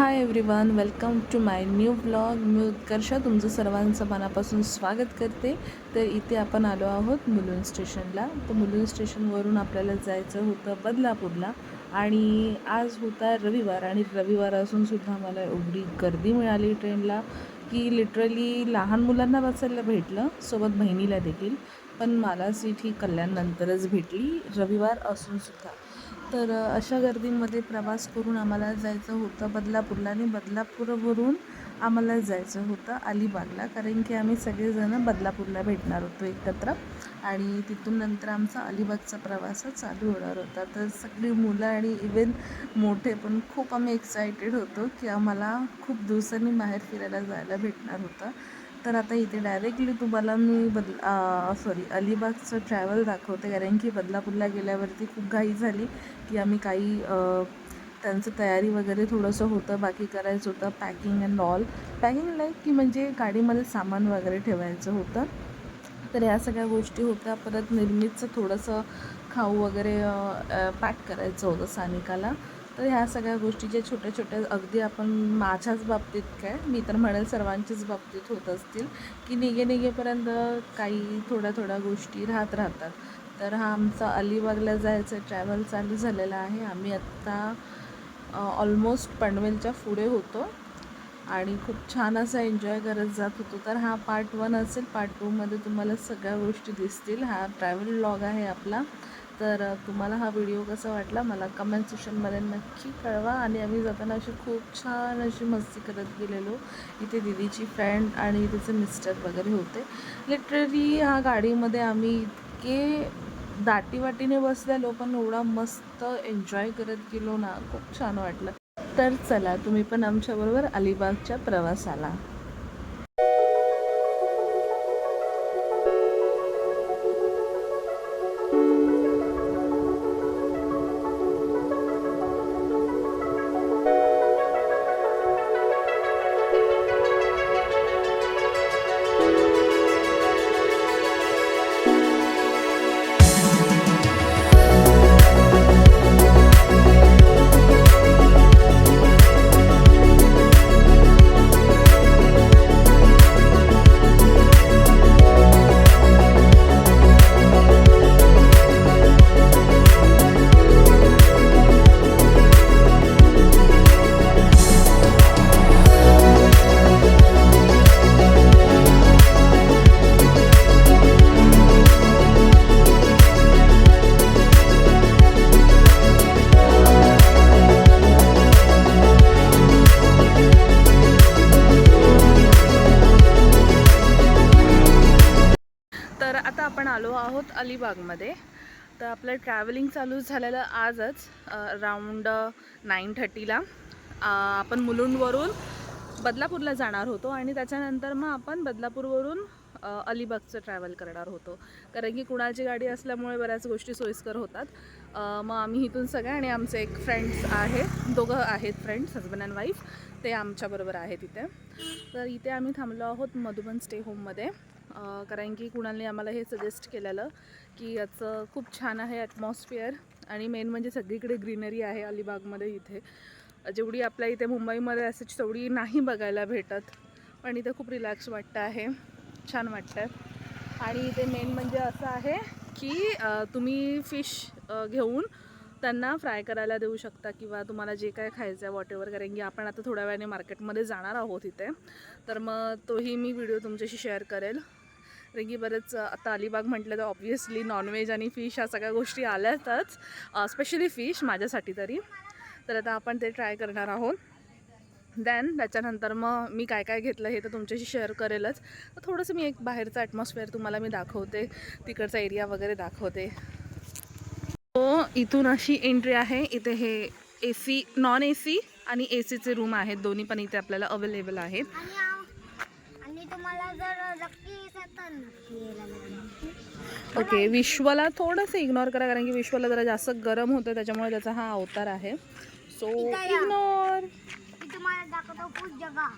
Hi everyone welcome to my new blog मी उत्कर्षा तुमचं सर्वांचं मनापासून स्वागत करते. तर इथे आपण आलो आहोत मुलुंड स्टेशनला. तर मुलुंड स्टेशनवरून आपल्याला जायचं होतं बदलापूरला आणि आज होता रविवार आणि रविवार असून सुद्धा मला एवढी गर्दी मिळाली ट्रेनला की लिटरली लहान मुलांना बसायला भेटलं सोबत बहिणीला देखील. पण मला सीट ही कल्याणनंतरच भेटली रविवार असून सुद्धा. तर अशा गर्दीमध्ये प्रवास करून आम्हाला जायचं होतं बदलापूरला आणि बदलापूरवरून आम्हाला जायचं होतं अलिबागला. कारण की आम्ही सगळेजणं बदलापूरला भेटणार होतो एकत्र आणि तिथून नंतर आमचा अलिबागचा प्रवास चालू होणार होता. तर सगळी मुलं आणि इवन मोठे पण खूप आम्ही एक्सायटेड होतो की आम्हाला खूप दिवसांनी बाहेर फिरायला जायला भेटणार होतं. तर आता इथे डायरेक्टली तुम्हाला मी बदला सॉरी अलिबागचं ट्रॅव्हल दाखवते. कारण की बदलापूरला गेल्यावरती खूप घाई झाली की आम्ही काही त्यांचं तयारी वगैरे थोडंसं होतं बाकी करायचं होतं packing and all packing like की म्हणजे गाडीमध्ये सामान वगैरे ठेवायचं होतं. तर ह्या सगळ्या गोष्टी होत्या. परत निर्मितचं थोडंसं खाऊ वगैरे पॅक करायचं होतं सानिकाला. तर ह्या सगळ्या गोष्टी ज्या छोट्या छोट्या अगदी आपण माझ्याच बाबतीत काय मी तर म्हणेल सर्वांच्याच बाबतीत होत असतील की निघे निघेपर्यंत काही थोड्या थोड्या गोष्टी राहत राहतात. तर हा आमचा अलिबागला जायचं ट्रॅव्हल चालू झालेला आहे. आम्ही आत्ता ऑलमोस्ट पनवेलच्या पुढे होतो आणि खूप छान असा एन्जॉय करत जात होतो. तर हा पार्ट वन असेल. पार्ट टूमध्ये तुम्हाला सगळ्या गोष्टी दिसतील. हा ट्रॅव्हल व्लॉग आहे आपला. तर तुम्हाला हा व्हिडिओ कसा वाटला मला कमेंट सेक्शनमध्ये नक्की कळवा. आणि आम्ही जाताना अशी खूप छान अशी मस्ती करत गेलेलो. इथे दिदीची फ्रेंड आणि तिचे मिस्टर वगैरे होते. लिटरली ह्या गाडीमध्ये आम्ही इतके दाटीवाटीने बसलेलो पण एवढा मस्त एन्जॉय करत गेलो ना. खूप छान वाटलं. तर चला तुम्ही पण आमच्याबरोबर अलिबागच्या प्रवासाला. तर आता आपण आलो आहोत अलिबागमध्ये. तर आपलं ट्रॅव्हलिंग चालू झालेलं आजच राऊंड नाईन थर्टीला आपण मुलुंडवरून बदलापूरला जाणार होतो आणि त्याच्यानंतर मग आपण बदलापूरवरून अलिबागचं ट्रॅव्हल करणार होतो. कारण की कुणाची गाडी असल्यामुळे बऱ्याच गोष्टी सोयीस्कर होतात. मग आम्ही इथून सगळ्या आणि आमचे एक फ्रेंड्स आहे दोघं आहेत फ्रेंड्स हजबंड अँड वाईफ ते आमच्याबरोबर आहेत इथे. तर इथे आम्ही थांबलो आहोत मधुबन स्टे होममध्ये कारण की कुणालने आम्हाला हे सजेस्ट केलेलं की याचं खूप छान आहे ॲटमॉस्फिअर आणि मेन म्हणजे सगळीकडे ग्रीनरी आहे अलिबागमध्ये इथे. जेवढी आपल्या इथे मुंबईमध्ये असं तेवढी नाही बघायला भेटत पण इथे खूप रिलॅक्स वाटतं आहे. छान वाटतं आणि इथे मेन म्हणजे असं आहे की तुम्ही फिश घेऊन त्यांना फ्राय करायला देऊ शकता किंवा तुम्हाला जे काय खायचं आहे वॉटेवर कारण की आपण आता थोड्या वेळाने मार्केटमध्ये जाणार आहोत इथे. तर मग तोही मी व्हिडिओ तुमच्याशी शेअर करेल. कारण की आता अलिबाग म्हटलं तर ऑब्व्हियसली नॉनव्हेज आणि फिश ह्या सगळ्या गोष्टी आल्यातच स्पेशली फिश माझ्यासाठी तरी. तर आता आपण ते ट्राय करणार आहोत. दॅन त्याच्यानंतर मग मी काय काय घेतलं हे तर तुमच्याशी शेअर करेलच. तर थोडंसं मी एक बाहेरचं ॲटमॉस्फिअर तुम्हाला मी दाखवते. तिकडचा एरिया वगैरे दाखवते. हो इथून अशी एंट्री आहे. इथे हे A C non A C आणि ए सीचे रूम आहेत. दोन्ही पण इथे आपल्याला अवेलेबल आहेत. ओके विश्वाला थोडंसं इग्नोर करा कारण की विश्वाला जरा जास्त गरम होतं त्याच्यामुळे त्याचा हा अवतार आहे. सो. इग्नोर मी तुम्हाला दाखवतो खूप जगा.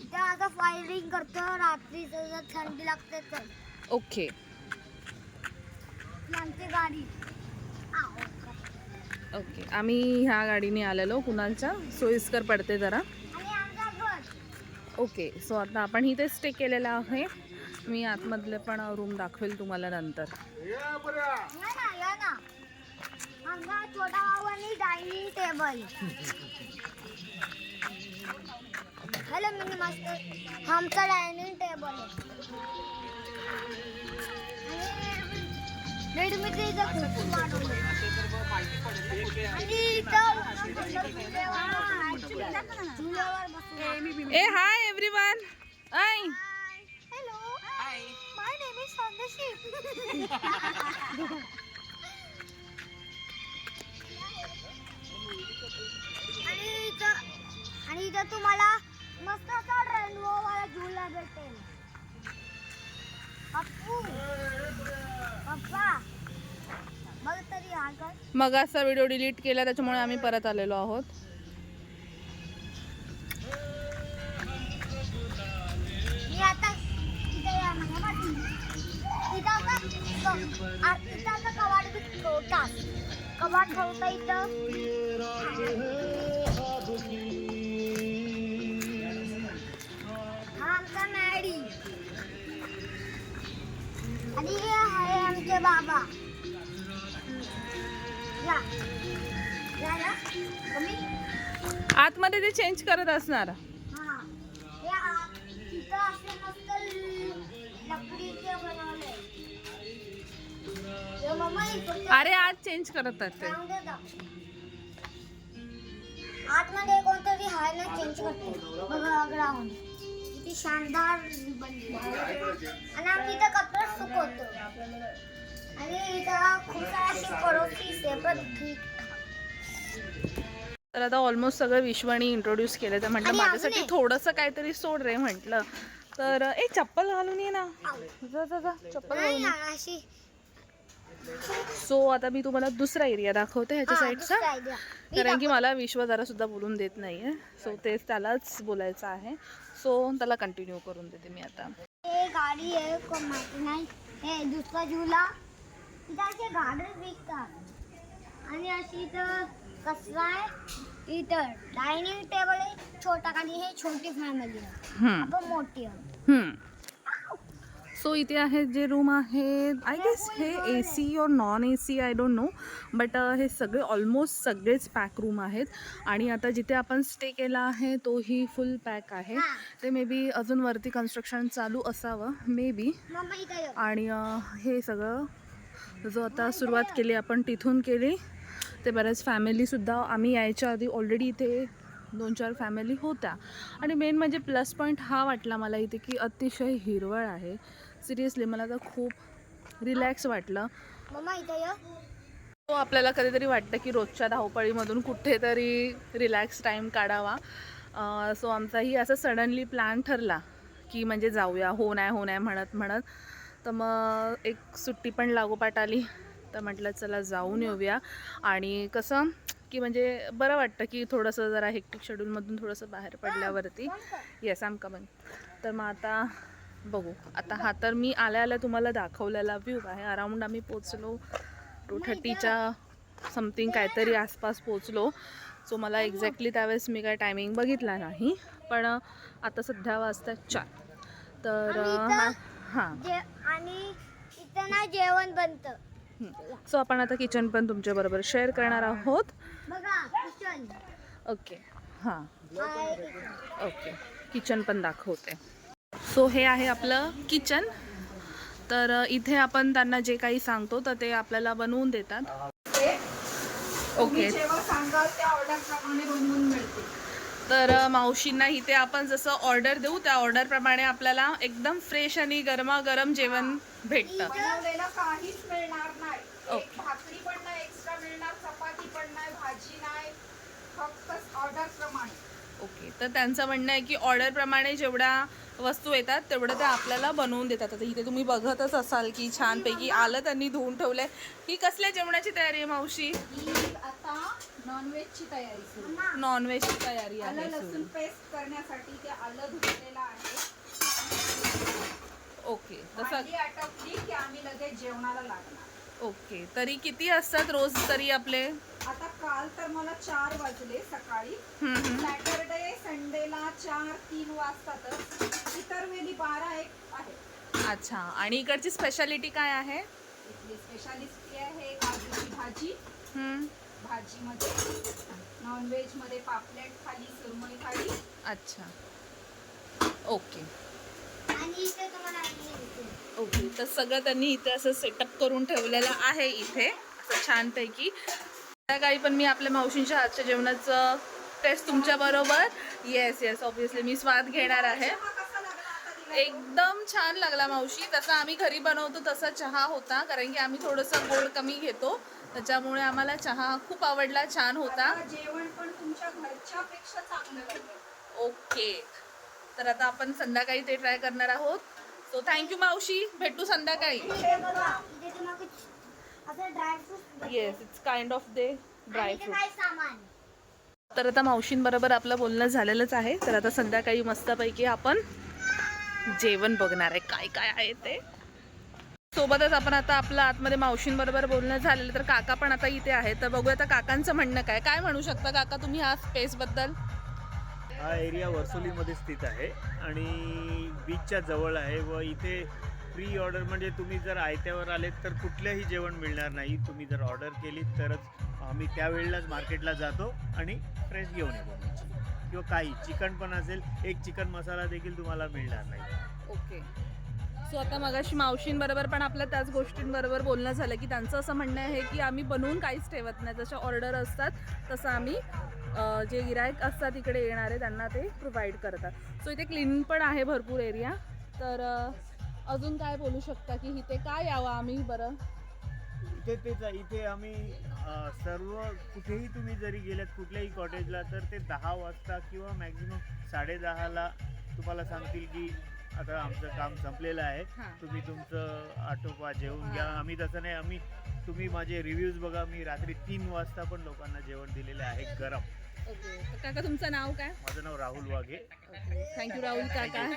इथं आता फायरिंग करतो रात्री जर थंडी लागते तर. ओके. आमची गाडी. ओके. आम्ही ह्या गाडीने आलेलो कुणालच्या. सोयीस्कर पडते जरा. ओके सो आता आपण इथे स्टे केलेला आहे. मी आतमधले पण रूम दाखवेल तुम्हाला नंतर. या ना या ना आमचा छोटा भाऊ आणि dining table hello mini master हा आमचा डायनिंग टेबल ए हाय एव्हरीवन ऐ. On the ship. आणि इथं आणि इथं तुम्हाला मस्त असा रेनबो वाला झुला भेटेल. पप्पू. पप्पा. बघ तरी हा कर मग असा व्हिडिओ डिलीट केला त्याच्यामुळे आम्ही परत आलेलो आहोत. कवाट ठेवता इथं? हा आमचा मॅडी. आणि हे आहे आमचे बाबा. या. आतमध्ये ते चेंज करत असणार. अरे आज चेंज करत आहेत ते. राहून दे जा. आतमध्ये कोणतरी हाय ना चेंज करते. बघा ग्राउंड किती शानदार बनली. आणि आम्ही इथं कपडे सुकवतो. आणि इथं खूप सारे असे पडोसी आहे पण ठीक. तर आता ऑलमोस्ट सगळं विश्वानी इंट्रोड्यूस केलं तर म्हटलं माझ्यासाठी. थोडंसं काहीतरी सोड रे म्हटलं. तर ए चप्पल घालून ये ना. जा जा चप्पल घालून सो आता मी तुम्हाला दुसरा एरिया दाखवते ह्याच्या साईडचा कारण की मला विश्व जरा सुद्धा बोलून देत नाहीये. सो तेच त्यालाच बोलायचं आहे. सो त्याला कंटिन्यू करून देते मी आता. हे गाडी आहे माहिती नाही. हे दुसरा झुला. इथं असे गाड्या विकतात. आणि अशी इथं कचरा आहे? इथं डायनिंग टेबल आहे छोटा. आणि हे छोटी फॅमिली आहे. आपण मोठी आहे. सो इथे आहेत जे रूम आहेत आय गेस हे ए सी और non A C I don't know but हे सगळे ऑलमोस्ट सगळेच पॅक रूम आहेत. आणि आता जिथे आपण स्टे केला आहे तोही फुल पॅक आहे. ते मे बी अजून वरती कन्स्ट्रक्शन चालू असावं मे बी. आणि हे सगळं जो आता सुरुवात केली आपण तिथून केली. ते बऱ्याच फॅमिलीसुद्धा आम्ही यायच्या आधी ऑलरेडी इथे दोन चार फॅमिली होत्या. आणि मेन म्हणजे प्लस पॉईंट हा वाटला मला इथे की अतिशय हिरवळ आहे. सिरियसली मला तर खूप रिलॅक्स वाटलं. तो आपल्याला कधीतरी वाटतं की रोजच्या धावपळीमधून कुठेतरी रिलॅक्स टाईम काढावा. सो आमचाही असं सडनली प्लॅन ठरला की म्हणजे जाऊया हो नाही हो नाही म्हणत म्हणत. तर मग एक सुट्टी पण लागोपाठ आली तर म्हटलं चला जाऊन येऊया. आणि कसं की म्हणजे बरं वाटतं की थोडंसं जरा हेक्टिक शेड्यूलमधून थोडंसं बाहेर पडल्यावरती. येस आम कमिंग तर मग आता बघू. आता हा तर मी आल्या आल्या तुम्हाला दाखवलेला व्ह्यू आहे. अराऊंड आम्ही पोचलो टू थर्टीच्या समथिंग काहीतरी आसपास पोचलो सो मला एक्झॅक्टली त्यावेळेस मी काय टायमिंग बघितला नाही. पण आता सध्या वाजतात चार. तर हा. हां. आणि इथं ना जेवण बनतं. सो आपण आता किचन पण तुमच्याबरोबर शेअर करणार आहोत. ओके हां. ओके किचन पण दाखवते. सो हे आहे आपलं किचन. तर इथे आपण त्यांना जे काही सांगतो तर ते आपल्याला बनवून देतात. ओके तर मावशींना इथे आपण जसं ऑर्डर देऊ त्या ऑर्डरप्रमाणे आपल्याला एकदम फ्रेश आणि गरमागरम जेवण भेटतं. ओके तर त्यांचं म्हणणं आहे की ऑर्डरप्रमाणे जेवढ्या वस्तू येतात तेवढं ते आपल्याला बनवून देतात. आता इथे तुम्ही बघतच असाल की छानपैकी आलं त्यांनी धुवून ठेवलंय. ही कसल्या जेवणाची तयारी आहे मावशी? आता नॉनव्हेजची तयारी नॉनव्हेजची तयारी आलं आहे लसूण सुरू. पेस्ट करण्यासाठी ते आलं धुतलेलं आहे. ओके. आटपली की आम्ही लगेच जेवणाला लागणार. ओके तरी किती असतात रोज तरी आपले? आता काल तर मला चार वाजले सकाळी. सॅटरडे संडेला चार तीन वाजतातच. इतर वेळी बारा एक आहे. अच्छा आणि इकडची स्पेशालिटी काय आहे? इथली स्पेशालिस्टी आहे काजूची भाजी. भाजीमध्ये नॉनव्हेजमध्ये पापलेट थाली सुरमई थाली अच्छा. ओके. ओके तर सगळं त्यांनी इथे असं सेटअप करून ठेवलेलं आहे इथे. असं छानपैकी. काही पण मी आपल्या मावशींच्या हातच्या जेवणाचं टेस्ट तुमच्या बरोबर. येस येस ऑब्विसली मी स्वाद घेणार आहे. एकदम छान लागला मावशी. तसा आम्ही घरी बनवतो तसा चहा होता. कारण की आम्ही थोडंसं गोड कमी घेतो. त्याच्यामुळे आम्हाला चहा खूप आवडला छान होता. जेवण पण तुमच्या घरच्या पेक्षा चांगलं ओके तर आता आपण संध्याकाळी ते ट्राय करणार आहोत. सो थँक्यू मावशी. भेटू संध्याकाळी. Dry fruit yes it's kind of the dry इथे फ्रूट काय सामान? तर आता मावशींबरोबर आपलं बोलणं झालेलंच आहे. तर आता संध्याकाळी मस्तपैकी आपण जेवण बघणार आहे. काय काय आहे ते. सोबतच आपण आता आपलं आतमध्ये मावशींबरोबर बोलणं झालेलं. तर काका पण आता इथे आहे तर बघूया आता काकांचं म्हणणं काय. काय म्हणू शकता काका तुम्ही ह्या स्पेसबद्दल हा एरिया वर्सोलीमध्ये स्थित आहे आणि बीचच्या जवळ आहे व इथे प्री ऑर्डर म्हणजे तुम्ही जर आयत्यावर आलेत तर कुठलंही जेवण मिळणार नाही. तुम्ही जर ऑर्डर केली तरच आम्ही त्यावेळेलाच मार्केटला जातो आणि फ्रेश घेऊन येतो. किंवा काही चिकन पण असेल एक चिकन मसाला देखील तुम्हाला मिळणार नाही. ओके. सो आता मगाशी मावशींबरोबर पण आपल्या त्याच गोष्टींबरोबर बोलणं झालं की त्यांचं असं म्हणणं आहे की आम्ही बनवून काहीच ठेवत नाही. जशा ऑर्डर असतात तसं आम्ही जे गिरायक असतात इकडे येणारे त्यांना ते प्रोव्हाइड करतात. सो इथे क्लीनिंग पण आहे भरपूर एरिया तर अजून काय बोलू शकता की इथे काय यावं आम्ही बरं? इथे तेच इथे आम्ही सर्व कुठेही तुम्ही जरी गेलात कुठल्याही कॉटेजला तर ते दहा वाजता किंवा मॅक्झिमम साडेदहाला तुम्हाला सांगतील की आता आमचं काम संपलेलं आहे. तुम्ही तुमचं आटोपा जेवून घ्या. आम्ही तसं नाही आम्ही तुम्ही माझे रिव्ह्यूज बघा. मी रात्री तीन वाजता पण लोकांना जेवण दिलेले आहे गरम. ओके. तर काका तुमचं नाव काय? माझं नाव राहुल वाघे. थँक्यू राहुल काका.